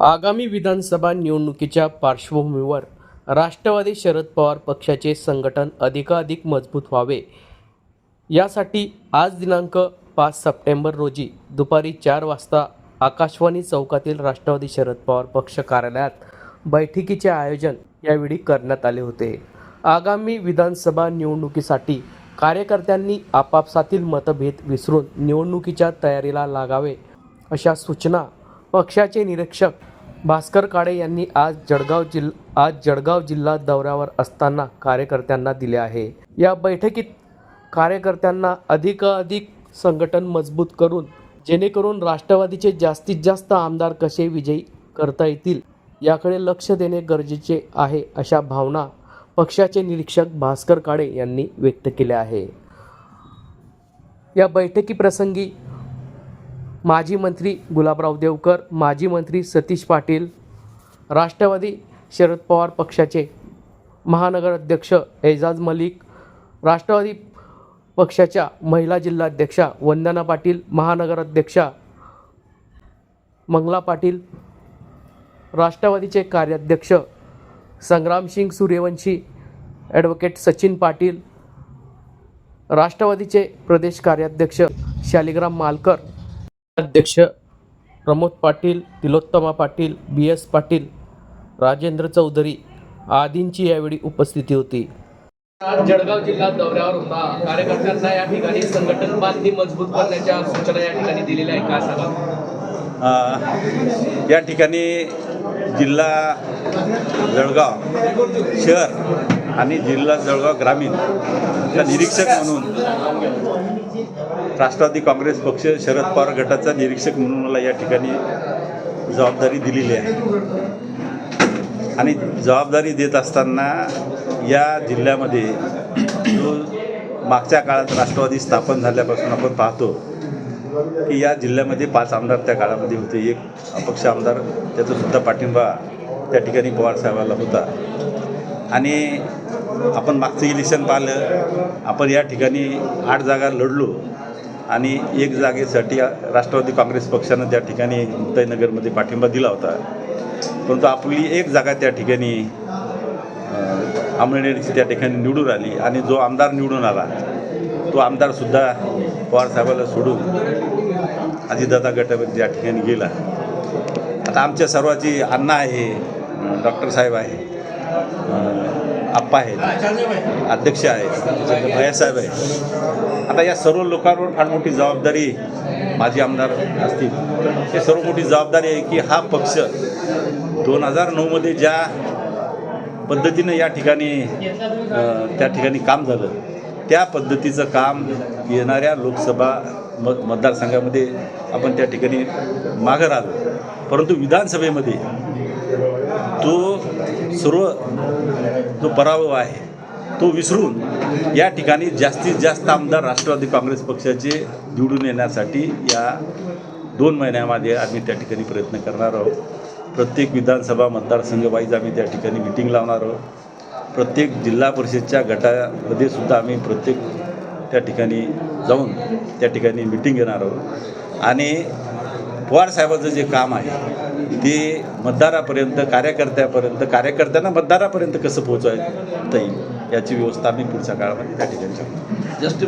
आगामी विधानसभा निवडणुकीच्या पार्श्वभूमीवर राष्ट्रवादी शरद पवार पक्षाचे संघटन अधिकाधिक मजबूत व्हावे. यासाठी आज दिनांक पाच सप्टेंबर रोजी दुपारी चार वाजता आकाशवाणी चौकातील राष्ट्रवादी शरद पवार पक्ष कार्यालयात बैठकीचे आयोजन यावेळी करण्यात आले होते. आगामी विधानसभा निवडणुकीसाठी कार्यकर्त्यांनी आपापसातील मतभेद विसरून निवडणुकीच्या तयारीला लागावे अशा सूचना पक्षाचे निरीक्षक भास्कर काळे यांनी आज जळगाव जिल आज जळगाव जिल्हा दौऱ्यावर असताना कार्यकर्त्यांना दिले आहे. या बैठकीत कार्यकर्त्यांना अधिकाधिक संघटन मजबूत करून जेणेकरून राष्ट्रवादीचे जास्तीत जास्त आमदार कसे विजयी करता येतील याकडे लक्ष देणे गरजेचे आहे अशा भावना पक्षाचे निरीक्षक भास्कर काळे यांनी व्यक्त केल्या आहे. या बैठकीप्रसंगी माजी मंत्री गुलाबराव देवकर माजी मंत्री सतीश पाटील राष्ट्रवादी शरद पवार पक्षाचे महानगर अध्यक्ष एजाज मलिक राष्ट्रवादी पक्षाच्या महिला जिल्हाध्यक्षा वंदना पाटील महानगर अध्यक्षा मंगला पाटील राष्ट्रवादीचे कार्याध्यक्ष संग्रामसिंग सूर्यवंशी ॲडव्होकेट सचिन पाटील राष्ट्रवादीचे प्रदेश कार्याध्यक्ष शालिग्राम मालकर अध्यक्ष प्रमोद पाटील तिलोत्तमा पाटील बी एस पाटील राजेंद्र चौधरी आदींची यावेळी उपस्थिती होती. जळगाव जिल्हा दौऱ्यावर होता. कार्यकर्त्यांना या ठिकाणी संघटन बांधणी मजबूत करण्याच्या सूचना या ठिकाणी दिलेल्या आहे काय सांगा या ठिकाणी जिल्हा जळगाव शहर आणि जिल्हा जळगाव ग्रामीण निरीक्षक म्हणून राष्ट्रवादी काँग्रेस पक्ष शरद पवार गटाचा निरीक्षक म्हणून मला या ठिकाणी जबाबदारी दिलेली आहे. आणि जबाबदारी देत असताना या जिल्ह्यामध्ये जो मागच्या काळात राष्ट्रवादी स्थापन झाल्यापासून आपण पाहतो की या जिल्ह्यामध्ये पाच आमदार त्या काळामध्ये होते. एक अपक्ष आमदार त्याचासुद्धा पाठिंबा त्या ठिकाणी पवारसाहेबाला होता. आणि आपण मागचं इलेक्शन पाहिलं. आपण या ठिकाणी आठ जागा लढलो. आणि एक जागेसाठी राष्ट्रवादी काँग्रेस पक्षानं त्या ठिकाणी मुक्ताईनगरमध्ये पाठिंबा दिला होता. परंतु आपली एक जागा त्या ठिकाणी अमळनेरची त्या ठिकाणी निवडून आली. आणि जो आमदार निवडून आला तो आमदारसुद्धा पवारसाहेबाला सोडून अजितदादा गटामध्ये त्या ठिकाणी गेला. आता आमच्या सर्वाची अण्णा आहे डॉक्टर साहेब आहे. आप्पा आहेत. अध्यक्ष आहेत. भैयासाहेब आहेत. आता या सर्व लोकांवर फार मोठी जबाबदारी माजी आमदार असतील. हे सर्व मोठी जबाबदारी आहे की हा पक्ष दोन हजार नऊमध्ये ज्या पद्धतीनं या ठिकाणी त्या ठिकाणी काम झालं त्या पद्धतीचं काम येणाऱ्या लोकसभा म मतदारसंघामध्ये आपण त्या ठिकाणी मागं राहिलो परंतु विधानसभेमध्ये तो सर्व जो पराभव आहे तो विसरून या ठिकाणी जास्तीत जास्त आमदार राष्ट्रवादी काँग्रेस पक्षाचे निवडून येण्यासाठी या दोन महिन्यामध्ये आम्ही त्या ठिकाणी प्रयत्न करणार आहोत. प्रत्येक विधानसभा मतदारसंघवाईज आम्ही त्या ठिकाणी मिटिंग लावणार आहोत. प्रत्येक जिल्हा परिषदच्या गटामध्ये सुद्धा आम्ही प्रत्येक त्या ठिकाणी जाऊन त्या ठिकाणी मिटिंग घेणार आहोत. आणि पवारसाहेबाचं जे काम आहे ते मतदारापर्यंत कार्यकर्त्यापर्यंत कार्यकर्त्यांना मतदारापर्यंत कसं पोहोचवायचं? येईल याची व्यवस्था आम्ही पुढच्या काळामध्ये त्या ठिकाणी करणार जस्ट